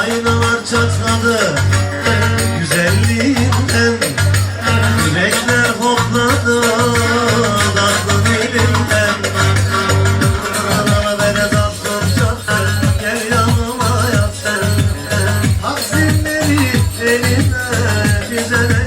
Aynalar çatladı güzelliğinden. Yürekler hopladı tatlı dilimden Bana bana tatlım gel yanıma yat sen. Haksin beni güzel